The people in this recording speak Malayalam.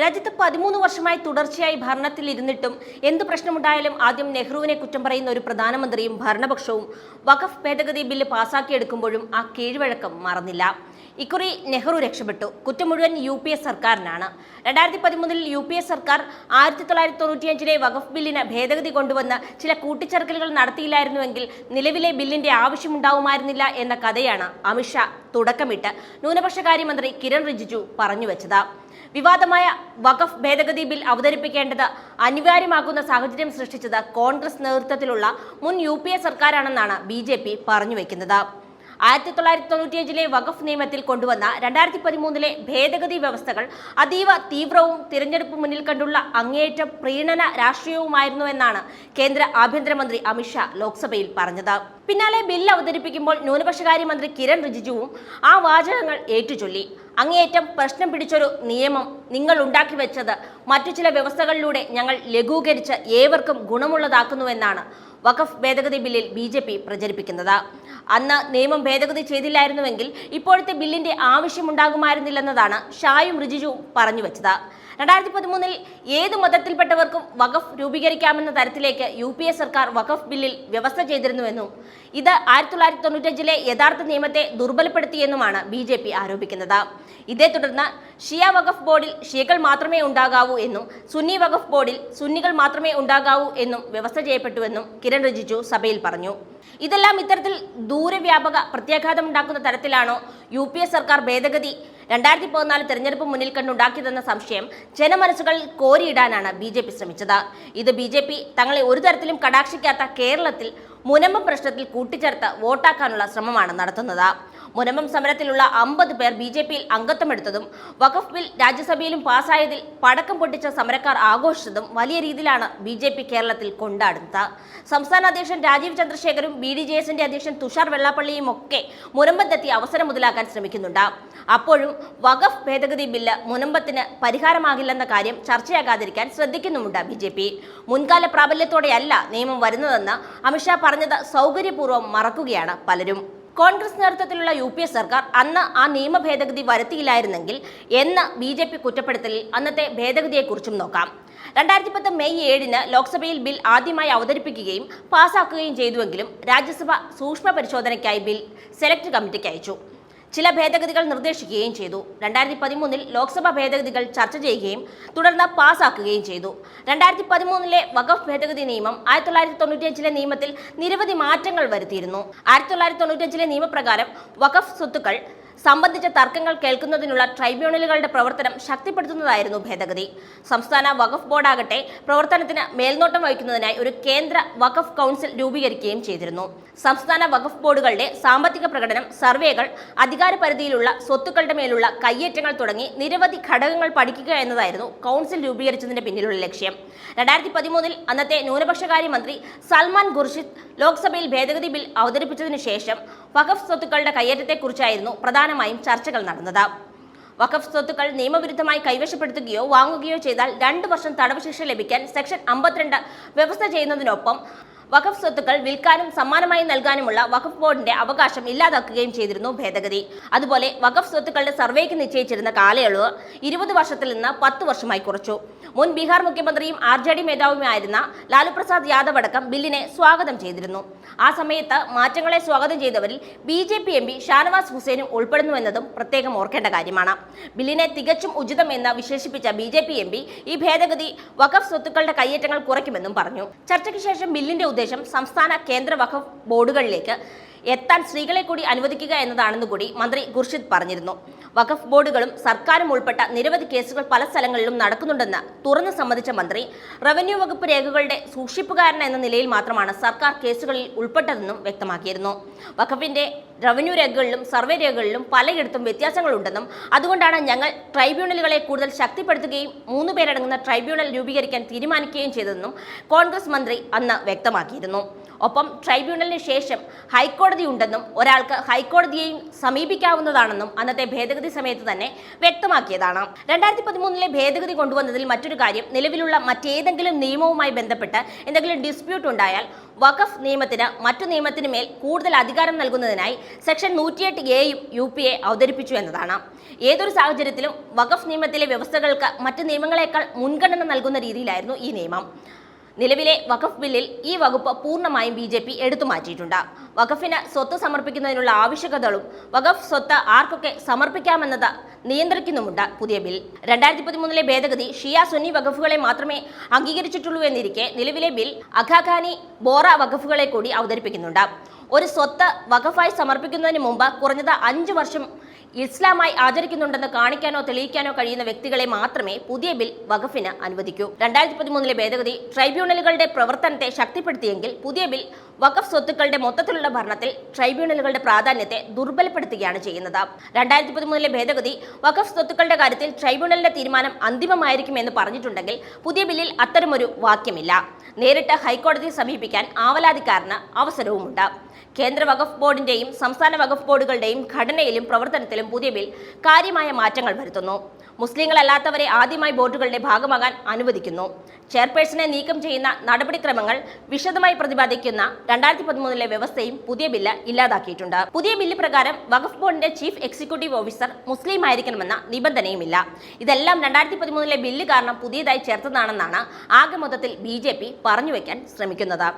രാജ്യത്ത് പതിമൂന്ന് വർഷമായി തുടർച്ചയായി ഭരണത്തിൽ ഇരുന്നിട്ടും എന്ത് പ്രശ്നമുണ്ടായാലും ആദ്യം നെഹ്റുവിനെ കുറ്റം പറയുന്ന ഒരു പ്രധാനമന്ത്രിയും ഭരണപക്ഷവും വഖഫ് ഭേദഗതി ബില്ല് പാസാക്കിയെടുക്കുമ്പോഴും ആ കീഴ്വഴക്കം മറന്നില്ല. ഇക്കുറി നെഹ്റു രക്ഷപ്പെട്ടു. കുറ്റം മുഴുവൻ യു പി എസ് സർക്കാരിനാണ്. രണ്ടായിരത്തി പതിമൂന്നിൽ യു പി എസ് സർക്കാർ ആയിരത്തി തൊള്ളായിരത്തി തൊണ്ണൂറ്റിയഞ്ചിലെ വഖഫ് ബില്ലിന് ഭേദഗതി കൊണ്ടുവന്ന് ചില കൂട്ടിച്ചേർക്കലുകൾ നടത്തിയില്ലായിരുന്നുവെങ്കിൽ നിലവിലെ ബില്ലിന്റെ ആവശ്യമുണ്ടാവുമായിരുന്നില്ല എന്ന കഥയാണ് അമിത്ഷാ തുടക്കമിട്ട്. ന്യൂനപക്ഷ കാര്യമന്ത്രി കിരൺ റിജിജു പറഞ്ഞുവെച്ചത് വിവാദമായ വഖഫ് ഭേദഗതി ബിൽ അവതരിപ്പിക്കേണ്ടത് അനിവാര്യമാക്കുന്ന സാഹചര്യം സൃഷ്ടിച്ചത് കോൺഗ്രസ് നേതൃത്വത്തിലുള്ള മുൻ യു സർക്കാരാണെന്നാണ് ബി ജെ പി പറഞ്ഞുവെക്കുന്നത് ആയിരത്തി തൊള്ളായിരത്തി തൊണ്ണൂറ്റിയഞ്ചിലെ വഖഫ് നിയമത്തിൽ കൊണ്ടുവന്ന രണ്ടായിരത്തി പതിമൂന്നിലെ ഭേദഗതി വ്യവസ്ഥകൾ അതീവ തീവ്രവും തിരഞ്ഞെടുപ്പ് മുന്നിൽ കണ്ടുള്ള അങ്ങേയറ്റം പ്രീണന രാഷ്ട്രീയവുമായിരുന്നുവെന്നാണ് കേന്ദ്ര ആഭ്യന്തരമന്ത്രി അമിത്ഷാ ലോക്സഭയിൽ പറഞ്ഞത്. പിന്നാലെ ബിൽ അവതരിപ്പിക്കുമ്പോൾ ന്യൂനപക്ഷകാര്യ മന്ത്രി കിരൺ റിജിജുവും ആ വാചകങ്ങൾ ഏറ്റുചൊല്ലി. അങ്ങേയറ്റം പ്രശ്നം പിടിച്ചൊരു നിയമം നിങ്ങൾ ഉണ്ടാക്കി വെച്ചത് മറ്റു ചില വ്യവസ്ഥകളിലൂടെ ഞങ്ങൾ ലഘൂകരിച്ച് ഏവർക്കും ഗുണമുള്ളതാക്കുന്നുവെന്നാണ് വഖഫ് ഭേദഗതി ബില്ലിൽ ബി പ്രചരിപ്പിക്കുന്നത്. അന്ന് നിയമം ഭേദഗതി ചെയ്തില്ലായിരുന്നുവെങ്കിൽ ഇപ്പോഴത്തെ ബില്ലിന്റെ ആവശ്യമുണ്ടാകുമായിരുന്നില്ലെന്നതാണ് ഷായും റിജിജുവും പറഞ്ഞു വെച്ചത്. രണ്ടായിരത്തി പതിമൂന്നിൽ ഏത് മതത്തിൽപ്പെട്ടവർക്കും വഖഫ് രൂപീകരിക്കാമെന്ന തരത്തിലേക്ക് യു പി എ സർക്കാർ വഖഫ് ബില്ലിൽ വ്യവസ്ഥ ചെയ്തിരുന്നുവെന്നും ഇത് ആയിരത്തി തൊള്ളായിരത്തി തൊണ്ണൂറ്റഞ്ചിലെ യഥാർത്ഥ നിയമത്തെ ദുർബലപ്പെടുത്തിയെന്നുമാണ് ബി ജെ പി ആരോപിക്കുന്നത്. ഇതേ തുടർന്ന് ഷിയ വഖഫ് ബോർഡിൽ ഷിയകൾ മാത്രമേ ഉണ്ടാകാവൂ എന്നും സുന്നി വഖഫ് ബോർഡിൽ സുന്നികൾ മാത്രമേ ഉണ്ടാകാവൂ എന്നും വ്യവസ്ഥ ചെയ്യപ്പെട്ടുവെന്നും കിരൺ റിജിജു സഭയിൽ പറഞ്ഞു. ഇതെല്ലാം ഇത്തരത്തിൽ ദൂരവ്യാപക പ്രത്യാഘാതമുണ്ടാക്കുന്ന തരത്തിലാണോ യു സർക്കാർ ഭേദഗതി രണ്ടായിരത്തി പതിനാല് തെരഞ്ഞെടുപ്പ് മുന്നിൽ കണ്ടുണ്ടാക്കിയതെന്ന സംശയം ജനമനസ്സുകൾ കോരിയിടാനാണ് ബി ശ്രമിച്ചത്. ഇത് ബി തങ്ങളെ ഒരു തരത്തിലും കടാക്ഷിക്കാത്ത കേരളത്തിൽ മുനമ്പം പ്രശ്നത്തിൽ കൂട്ടിച്ചേർത്ത് വോട്ടാക്കാനുള്ള ശ്രമമാണ് നടത്തുന്നത്. മുനമ്പം സമരത്തിലുള്ള അമ്പത് പേർ ബി ജെ പിയിൽ അംഗത്വമെടുത്തതും വഖഫ് ബിൽ രാജ്യസഭയിലും പാസ്സായതിൽ പടക്കം പൊട്ടിച്ച സമരക്കാർ ആഘോഷിച്ചതും വലിയ രീതിയിലാണ് ബി ജെ പി കേരളത്തിൽ കൊണ്ടാടുന്നത്. സംസ്ഥാന അധ്യക്ഷൻ രാജീവ് ചന്ദ്രശേഖരും ബി ഡി ജെ എസിന്റെ അധ്യക്ഷൻ തുഷാർ വെള്ളാപ്പള്ളിയും ഒക്കെ മുനമ്പത്തെത്തി അവസരം മുതലാക്കാൻ ശ്രമിക്കുന്നുണ്ട്. അപ്പോഴും വഖഫ് ഭേദഗതി ബില്ല് മുനമ്പത്തിന് പരിഹാരമാകില്ലെന്ന കാര്യം ചർച്ചയാകാതിരിക്കാൻ ശ്രദ്ധിക്കുന്നുമുണ്ട് ബി ജെ പി. മുൻകാല പ്രാബല്യത്തോടെയല്ല നിയമം വരുന്നതെന്ന് അമിത്ഷാ പറഞ്ഞത് സൗകര്യപൂർവം മറക്കുകയാണ് പലരും. കോൺഗ്രസ് നേതൃത്വത്തിലുള്ള യു പി എ സർക്കാർ അന്ന് ആ നിയമ ഭേദഗതി വരുത്തിയില്ലായിരുന്നെങ്കിൽ എന്ന് ബി ജെ പി കുറ്റപ്പെടുത്തലിൽ അന്നത്തെ ഭേദഗതിയെക്കുറിച്ചും നോക്കാം. രണ്ടായിരത്തി പത്ത് മെയ് ഏഴിന് ലോക്സഭയിൽ ബിൽ ആദ്യമായി അവതരിപ്പിക്കുകയും പാസാക്കുകയും ചെയ്തുവെങ്കിലും രാജ്യസഭ സൂക്ഷ്മ പരിശോധനയ്ക്കായി ബിൽ സെലക്ട് കമ്മിറ്റിക്ക് അയച്ചു. ചില ഭേദഗതികൾ നിർദ്ദേശിക്കുകയും ചെയ്തു. രണ്ടായിരത്തി പതിമൂന്നിൽ ലോക്സഭ ഭേദഗതികൾ ചർച്ച ചെയ്യുകയും തുടർന്ന് പാസാക്കുകയും ചെയ്തു. രണ്ടായിരത്തി പതിമൂന്നിലെ വഖഫ് ഭേദഗതി നിയമം ആയിരത്തി തൊള്ളായിരത്തി തൊണ്ണൂറ്റിയഞ്ചിലെ നിയമത്തിൽ നിരവധി മാറ്റങ്ങൾ വരുത്തിയിരുന്നു. ആയിരത്തി തൊള്ളായിരത്തി തൊണ്ണൂറ്റിയഞ്ചിലെ നിയമപ്രകാരം വഖഫ് സ്വത്തുക്കൾ സംബന്ധിച്ച തർക്കങ്ങൾ കേൾക്കുന്നതിനുള്ള ട്രൈബ്യൂണലുകളുടെ പ്രവർത്തനം ശക്തിപ്പെടുത്തുന്നതായിരുന്നു ഭേദഗതി. സംസ്ഥാന വഖഫ് ബോർഡാകട്ടെ പ്രവർത്തനത്തിന് മേൽനോട്ടം വഹിക്കുന്നതിനായി ഒരു കേന്ദ്ര വഖഫ് കൗൺസിൽ രൂപീകരിക്കുകയും ചെയ്തിരുന്നു. സംസ്ഥാന വഖഫ് ബോർഡുകളുടെ സാമ്പത്തിക പ്രകടനം സർവേകൾ അധികാര പരിധിയിലുള്ള സ്വത്തുക്കളുടെ മേലുള്ള കയ്യേറ്റങ്ങൾ തുടങ്ങി നിരവധി ഘടകങ്ങൾ പഠിക്കുക എന്നതായിരുന്നു കൗൺസിൽ രൂപീകരിച്ചതിന്റെ പിന്നിലുള്ള ലക്ഷ്യം. രണ്ടായിരത്തി പതിമൂന്നിൽ അന്നത്തെ ന്യൂനപക്ഷകാര്യ മന്ത്രി സൽമാൻ ഖുർഷിദ് ലോക്സഭയിൽ ഭേദഗതി ബിൽ അവതരിപ്പിച്ചതിനു ശേഷം വഖഫ് സ്വത്തുക്കളുടെ കയ്യേറ്റത്തെക്കുറിച്ചായിരുന്നു പ്രധാനമായും ചർച്ചകൾ നടന്നത്. വഖഫ് സ്വത്തുക്കൾ നിയമവിരുദ്ധമായി കൈവശപ്പെടുത്തുകയോ വാങ്ങുകയോ ചെയ്താൽ രണ്ടു വർഷം തടവ് ശിക്ഷ ലഭിക്കാൻ സെക്ഷൻ അമ്പത്തിരണ്ട് വ്യവസ്ഥ ചെയ്യുന്നതിനൊപ്പം വഖഫ് സ്വത്തുക്കൾ വിൽക്കാനും സമ്മാനമായി നൽകാനുമുള്ള വഖഫ് ബോർഡിന്റെ അവകാശം ഇല്ലാതാക്കുകയും ചെയ്തിരുന്നു ഭേദഗതി. അതുപോലെ വഖഫ് സ്വത്തുക്കളുടെ സർവേക്ക് നിശ്ചയിച്ചിരുന്ന കാലയളവ് ഇരുപത് വർഷത്തിൽ നിന്ന് പത്ത് വർഷമായി കുറച്ചു. മുൻ ബീഹാർ മുഖ്യമന്ത്രിയും ആർ ജെ ഡി മേധാവിയുമായിരുന്ന ലാലു പ്രസാദ് യാദവ് അടക്കം ബില്ലിനെ സ്വാഗതം ചെയ്തിരുന്നു. ആ സമയത്ത് മാറ്റങ്ങളെ സ്വാഗതം ചെയ്തവരിൽ B J P M P Shahnawaz ഹുസൈനും ഉൾപ്പെടുന്നുവെന്നതും പ്രത്യേകം ഓർക്കേണ്ട കാര്യമാണ്. ബില്ലിനെ തികച്ചും ഉചിതം എന്ന് വിശേഷിപ്പിച്ച B J P M P ഈ ഭേദഗതി വഖഫ് സ്വത്തുക്കളുടെ കയ്യേറ്റങ്ങൾ കുറയ്ക്കുമെന്നും പറഞ്ഞു. ചർച്ചയ്ക്ക് ശേഷം ബില്ലിന്റെ ഉദ്ദേശം സംസ്ഥാന കേന്ദ്ര വഖഫ് ബോർഡുകളിലേക്ക് എത്താൻ സ്ത്രീകളെ കൂടി അനുവദിക്കുക എന്നതാണെന്ന് കൂടി മന്ത്രി ഖുർഷിദ് പറഞ്ഞിരുന്നു. വഖഫ് ബോർഡുകളും സർക്കാരും ഉൾപ്പെട്ട നിരവധി കേസുകൾ പല സ്ഥലങ്ങളിലും നടക്കുന്നുണ്ടെന്ന് തുറന്നു സമ്മതിച്ച മന്ത്രി റവന്യൂ വകുപ്പ് രേഖകളുടെ സൂക്ഷിപ്പുകാരൻ എന്ന നിലയിൽ മാത്രമാണ് സർക്കാർ കേസുകളിൽ ഉൾപ്പെട്ടതെന്നും വ്യക്തമാക്കിയിരുന്നു. വഖഫിന്റെ റവന്യൂ രേഖകളിലും സർവേ രേഖകളിലും പലയിടത്തും വ്യത്യാസങ്ങളുണ്ടെന്നും അതുകൊണ്ടാണ് ഞങ്ങൾ ട്രൈബ്യൂണലുകളെ കൂടുതൽ ശക്തിപ്പെടുത്തുകയും മൂന്ന് പേരടങ്ങുന്ന ട്രൈബ്യൂണൽ രൂപീകരിക്കാൻ തീരുമാനിക്കുകയും ചെയ്തതെന്നും കോൺഗ്രസ് മന്ത്രി അന്ന് വ്യക്തമാക്കിയിരുന്നു. ഒപ്പം ട്രൈബ്യൂണലിന് ശേഷം ഹൈക്കോടതി ഉണ്ടെന്നും ഒരാൾക്ക് ഹൈക്കോടതിയെയും സമീപിക്കാവുന്നതാണെന്നും അന്നത്തെ ഭേദഗതി സമയത്ത് തന്നെ വ്യക്തമാക്കിയതാണ്. രണ്ടായിരത്തി പതിമൂന്നിലെ ഭേദഗതി കൊണ്ടുവന്നതിൽ മറ്റൊരു കാര്യം നിലവിലുള്ള മറ്റേതെങ്കിലും നിയമവുമായി ബന്ധപ്പെട്ട് എന്തെങ്കിലും ഡിസ്പ്യൂട്ട് ഉണ്ടായാൽ വഖഫ് നിയമത്തിന് മറ്റു നിയമത്തിന് മേൽ കൂടുതൽ അധികാരം നൽകുന്നതിനായി സെക്ഷൻ നൂറ്റിയെട്ട് എയും യു പി എ അവതരിപ്പിച്ചു എന്നതാണ്. ഏതൊരു സാഹചര്യത്തിലും വഖഫ് നിയമത്തിലെ വ്യവസ്ഥകൾക്ക് മറ്റ് നിയമങ്ങളെക്കാൾ മുൻഗണന നൽകുന്ന രീതിയിലായിരുന്നു ഈ നിയമം. നിലവിലെ വഖഫ് ബില്ലിൽ ഈ വകുപ്പ് പൂർണമായും ബി ജെ പി എടുത്തു മാറ്റിയിട്ടുണ്ട്. വഖഫിന് സ്വത്ത് സമർപ്പിക്കുന്നതിനുള്ള ആവശ്യകതകളും വഖഫ് സ്വത്ത് ആർക്കൊക്കെ സമർപ്പിക്കാമെന്നത് നിയന്ത്രിക്കുന്നുമുണ്ട് പുതിയ ബിൽ. രണ്ടായിരത്തി പതിമൂന്നിലെ ഭേദഗതി ഷിയ സുന്നി വഖഫുകളെ മാത്രമേ അംഗീകരിച്ചിട്ടുള്ളൂ എന്നിരിക്കെ നിലവിലെ ബിൽ അഖാഖാനി ബോറ വഖഫുകളെ കൂടി അവതരിപ്പിക്കുന്നുണ്ട്. ഒരു സ്വത്ത് വഖഫായി സമർപ്പിക്കുന്നതിന് മുമ്പ് കുറഞ്ഞത് അഞ്ച് വർഷം ഇസ്ലാമായി ആചരിക്കുന്നുണ്ടെന്ന് കാണിക്കാനോ തെളിയിക്കാനോ കഴിയുന്ന വ്യക്തികളെ മാത്രമേ പുതിയ ബിൽ വഖഫിന് അനുവദിക്കൂ. രണ്ടായിരത്തി പതിമൂന്നിലെ ഭേദഗതി ട്രൈബ്യൂണലുകളുടെ പ്രവർത്തനത്തെ ശക്തിപ്പെടുത്തിയെങ്കിൽ പുതിയ ബിൽ വഖഫ് സ്വത്തുക്കളുടെ മൊത്തത്തിലുള്ള ഭരണത്തിൽ ട്രൈബ്യൂണലുകളുടെ പ്രാധാന്യത്തെ ദുർബലപ്പെടുത്തുകയാണ് ചെയ്യുന്നത്. രണ്ടായിരത്തി പതിമൂന്നിലെ ഭേദഗതി വഖഫ് സ്വത്തുക്കളുടെ കാര്യത്തിൽ ട്രൈബ്യൂണലിന്റെ തീരുമാനം അന്തിമമായിരിക്കുമെന്ന് പറഞ്ഞിട്ടുണ്ടെങ്കിൽ പുതിയ ബില്ലിൽ അത്തരമൊരു വാക്യമില്ല. നേരിട്ട് ഹൈക്കോടതിയെ സമീപിക്കാൻ ആവലാതിക്കാരന് അവസരവുമുണ്ട്. കേന്ദ്ര വഖഫ് ബോർഡിന്റെയും സംസ്ഥാന വഖഫ് ബോർഡുകളുടെയും ഘടനയിലും പ്രവർത്തനത്തിലും പുതിയ ബിൽ കാര്യമായ മാറ്റങ്ങൾ വരുത്തുന്നു. മുസ്ലിങ്ങളല്ലാത്തവരെ ആദ്യമായി ബോർഡുകളുടെ ഭാഗമാകാൻ അനുവദിക്കുന്നു. ചെയർപേഴ്സണെ നീക്കം ചെയ്യുന്ന നടപടിക്രമങ്ങൾ വിശദമായി പ്രതിപാദിക്കുന്ന രണ്ടായിരത്തി പതിമൂന്നിലെ വ്യവസ്ഥയും പുതിയ ബില്ല് ഇല്ലാതാക്കിയിട്ടുണ്ട്. പുതിയ ബില്ല് പ്രകാരം വഖഫ് ബോർഡിന്റെ ചീഫ് എക്സിക്യൂട്ടീവ് ഓഫീസർ മുസ്ലിം ആയിരിക്കണമെന്ന നിബന്ധനയുമില്ല. ഇതെല്ലാം രണ്ടായിരത്തി പതിമൂന്നിലെ ബില്ല് കാരണം പുതിയതായി ചേർത്തതാണെന്നാണ് ആകെ മൊത്തത്തിൽ ബി ജെ പി പറഞ്ഞുവെക്കാൻ ശ്രമിക്കുന്നത്.